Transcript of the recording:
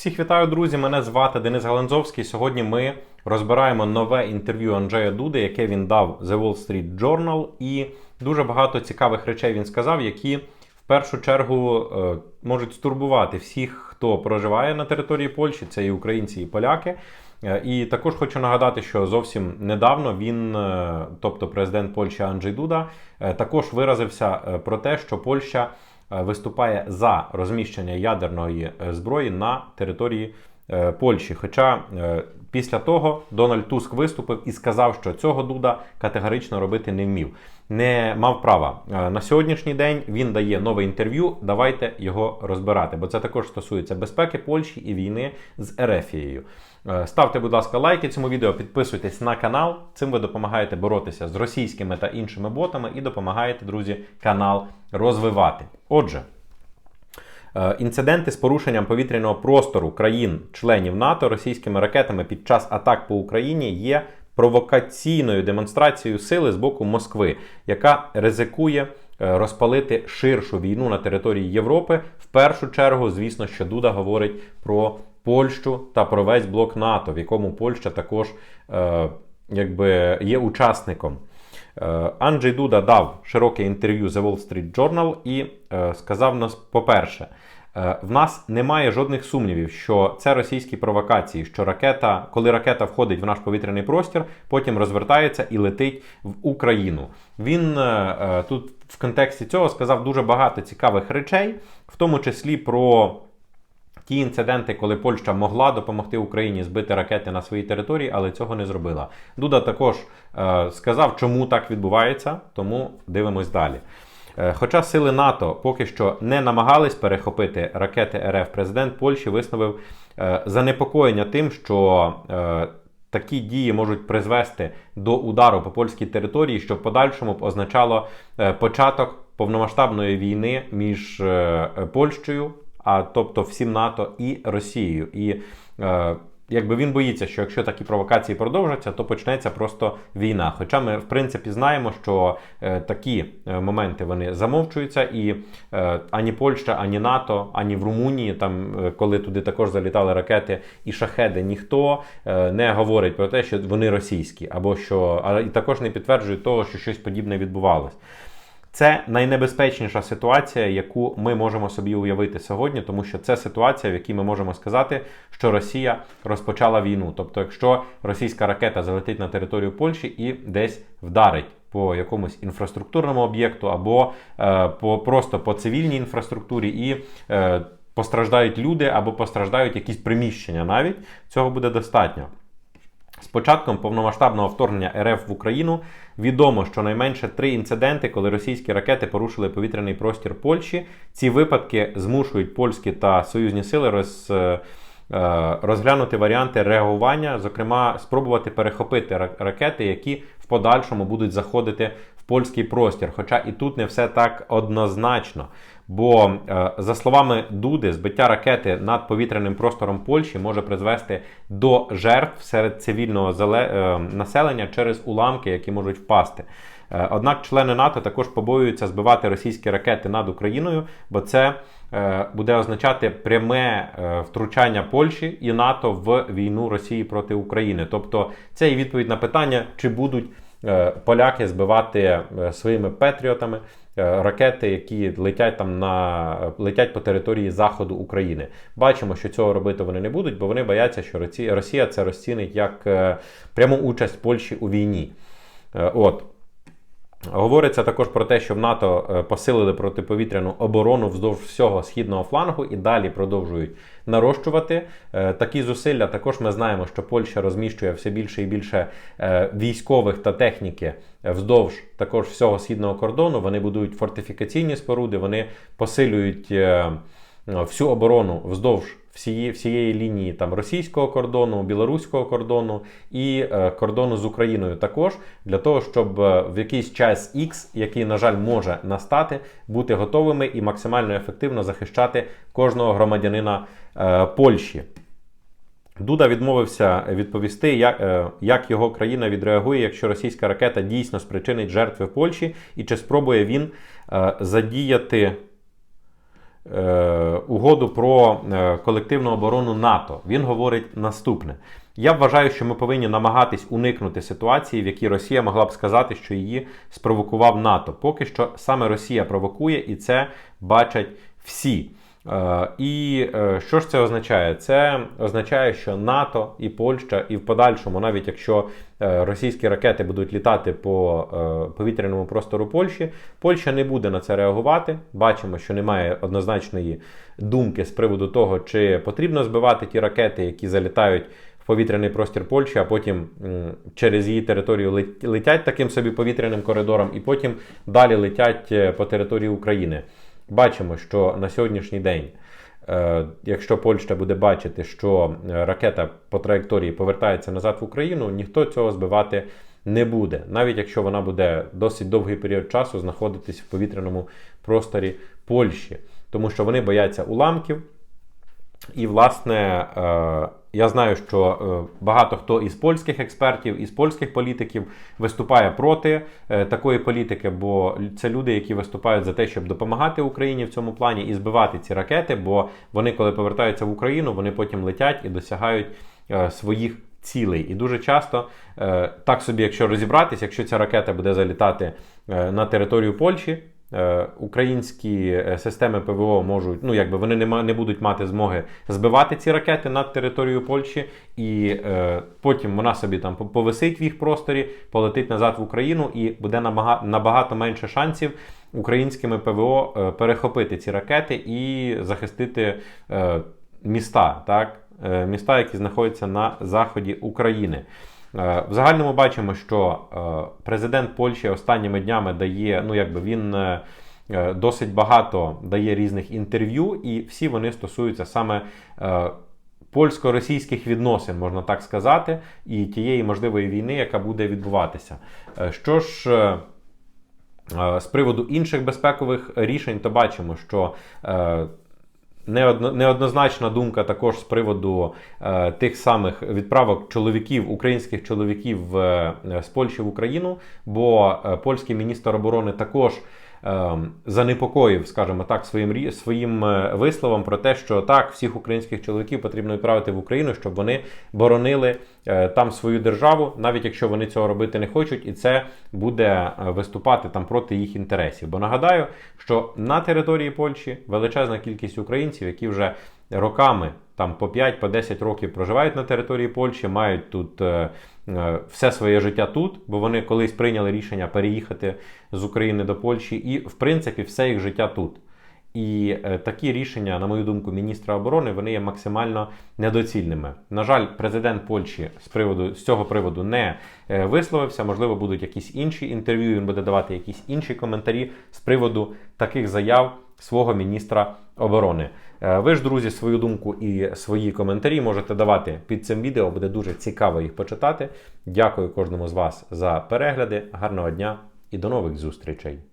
Всіх вітаю, друзі! Мене звати Денис Галанзовський. Сьогодні ми розбираємо нове інтерв'ю Анджея Дуди, яке він дав The Wall Street Journal. І дуже багато цікавих речей він сказав, які в першу чергу е, можуть стурбувати всіх, хто проживає на території Польщі, це і українці, і поляки. Е, І також хочу нагадати, що зовсім недавно він, е, тобто президент Польщі Анджей Дуда, також виразився про те, що Польща виступає за розміщення ядерної е, зброї на території е, Польщі. Хоча е, після того Дональд Туск виступив і сказав, що цього Дуда категорично робити не вмів, не мав права. Е, На сьогоднішній день він дає нове інтерв'ю. Давайте його розбирати, бо це також стосується безпеки Польщі і війни з Ерефією. Е, Ставте, будь ласка, лайки цьому відео, підписуйтесь на канал. Цим ви допомагаєте боротися з російськими та іншими ботами і допомагаєте, друзі, канал розвивати. Отже. Е, Інциденти з порушенням повітряного простору країн-членів НАТО російськими ракетами під час атак по Україні є провокаційною демонстрацією сили з боку Москви, яка ризикує е, розпалити ширшу війну на території Європи. В першу чергу, звісно, що Дуда говорить про Польщу та про весь блок НАТО, в якому Польща також е, якби є учасником. Е, Анджей Дуда дав широке інтерв'ю The Wall Street Journal і е, сказав нас, по-перше, е, в нас немає жодних сумнівів, що це російські провокації, що ракета, коли ракета входить в наш повітряний простір, потім розвертається і летить в Україну. Він тут в контексті цього сказав дуже багато цікавих речей, в тому числі про. Ті інциденти, коли Польща могла допомогти Україні збити ракети на своїй території, але цього не зробила. Дуда також е, сказав, чому так відбувається, тому дивимось далі. Е, Хоча сили НАТО поки що не намагались перехопити ракети РФ, президент Польщі висловив е, занепокоєння тим, що е, такі дії можуть призвести до удару по польській території, що в подальшому б означало е, початок повномасштабної війни між е, Польщею а тобто всім НАТО і Росією. І е, якби він боїться, що якщо такі провокації продовжаться, то почнеться просто війна. Хоча ми, в принципі, знаємо, що е, такі е, моменти вони замовчуються, і е, ані Польща, ані НАТО, ані в Румунії, там е, коли туди також залітали ракети і шахеди, ніхто е, не говорить про те, що вони російські, або що а і також не підтверджують того, що щось подібне відбувалось. Це найнебезпечніша ситуація, яку ми можемо собі уявити сьогодні, тому що це ситуація, в якій ми можемо сказати, що Росія розпочала війну. Тобто, якщо російська ракета залетить на територію Польщі і десь вдарить по якомусь інфраструктурному об'єкту, або е, по просто по цивільній інфраструктурі і е, постраждають люди, або постраждають якісь приміщення, навіть цього буде достатньо. З початком повномасштабного вторгнення РФ в Україну відомо, що найменше три інциденти, коли російські ракети порушили повітряний простір Польщі. Ці випадки змушують польські та союзні сили роз, е, е, розглянути варіанти реагування, зокрема, спробувати перехопити ра- ракети, які в подальшому будуть заходити польський простір. Хоча і тут не все так однозначно. Бо, е, за словами Дуди, збиття ракети над повітряним простором Польщі може призвести до жертв серед цивільного е, населення через уламки, які можуть впасти. Е, Однак члени НАТО також побоюються збивати російські ракети над Україною, бо це буде означати пряме втручання Польщі і НАТО в війну Росії проти України. Тобто, це і відповідь на питання, чи будуть поляки збивати е, своїми патріотами е, ракети, які летять там на летять по території заходу України. Бачимо, що цього робити вони не будуть, бо вони бояться, що Росія, це розцінить як е, пряму участь Польщі у війні. Е, От. Говориться також про те, що в НАТО е, посилили протиповітряну оборону вздовж всього східного флангу і далі продовжують нарощувати Е, такі зусилля. Також ми знаємо, що Польща розміщує все більше і більше е, військових та техніки вздовж також всього східного кордону. Вони будують фортифікаційні споруди, вони посилюють всю оборону вздовж всієї, всієї лінії там російського кордону, білоруського кордону і е, кордону з Україною також для того, щоб е, в якийсь час X, який, на жаль, може настати, бути готовими і максимально ефективно захищати кожного громадянина е, Польщі. Дуда відмовився відповісти, як, е, як його країна відреагує, якщо російська ракета дійсно спричинить жертви в Польщі, і чи спробує він е, задіяти е, угоду про е, колективну оборону НАТО. Він говорить наступне: я вважаю, що ми повинні намагатись уникнути ситуації, в якій Росія могла б сказати, що її спровокував НАТО. Поки що саме Росія провокує, і це бачать всі. Е, І е, що ж це означає? Це означає, що НАТО і Польща, і в подальшому, навіть якщо е, російські ракети будуть літати по повітряному простору Польщі, Польща не буде на це реагувати. Бачимо, що немає однозначної думки з приводу того, чи потрібно збивати ті ракети, які залітають в повітряний простір Польщі, а потім через її територію лет- летять таким собі повітряним коридором, і потім далі летять по території України. Бачимо, що на сьогоднішній день, е, якщо Польща буде бачити, що е, ракета по траєкторії повертається назад в Україну, ніхто цього збивати не буде, навіть якщо вона буде досить довгий період часу знаходитись в повітряному просторі Польщі, тому що вони бояться уламків. І, власне, е, я знаю, що е, багато хто із польських експертів, із польських політиків виступає проти е, такої політики, бо це люди, які виступають за те, щоб допомагати Україні в цьому плані і збивати ці ракети, бо вони, коли повертаються в Україну, вони потім летять і досягають е, своїх цілей. І дуже часто, так собі, якщо розібратись, якщо ця ракета буде залітати на територію Польщі. Е, Українські е, системи ПВО можуть, ну якби вони не, не будуть мати змоги збивати ці ракети над територією Польщі, і е, потім вона собі там по- повисить в їх просторі, полетить назад в Україну, і буде набага- набагато менше шансів українськими ПВО е, перехопити ці ракети і захистити е, міста, так? Е, міста, які знаходяться на заході України. Е, В загальному бачимо, що е, президент Польщі останніми днями дає, ну якби він е, досить багато дає різних інтерв'ю, і всі вони стосуються саме польсько-російських відносин, можна так сказати, і тієї можливої війни, яка буде відбуватися. Що ж. З приводу інших безпекових рішень, то бачимо, що неодно- неоднозначна думка також з приводу е, тих самих відправок чоловіків, українських чоловіків е, з Польщі в Україну, бо е, польський міністр оборони також. Е, Занепокоїв, скажімо так, своїм своїм е, висловом про те, що так, всіх українських чоловіків потрібно відправити в Україну, щоб вони боронили е, там свою державу, навіть якщо вони цього робити не хочуть, і це буде е, виступати там проти їх інтересів. Бо нагадаю, що на території Польщі величезна кількість українців, які вже роками там по 5 по 10 років проживають на території Польщі, мають тут е, е, все своє життя тут, бо вони колись прийняли рішення переїхати з України до Польщі, і в принципі все їх життя тут. І е, такі рішення, на мою думку, міністра оборони вони є максимально недоцільними. На жаль, президент Польщі з приводу з цього приводу не е, висловився. Можливо, будуть якісь інші інтерв'ю. Він буде давати якісь інші коментарі з приводу таких заяв свого міністра оборони. Е, Ви ж, друзі, свою думку і свої коментарі можете давати під цим відео. Буде дуже цікаво їх почитати. Дякую кожному з вас за перегляди. Гарного дня і до нових зустрічей!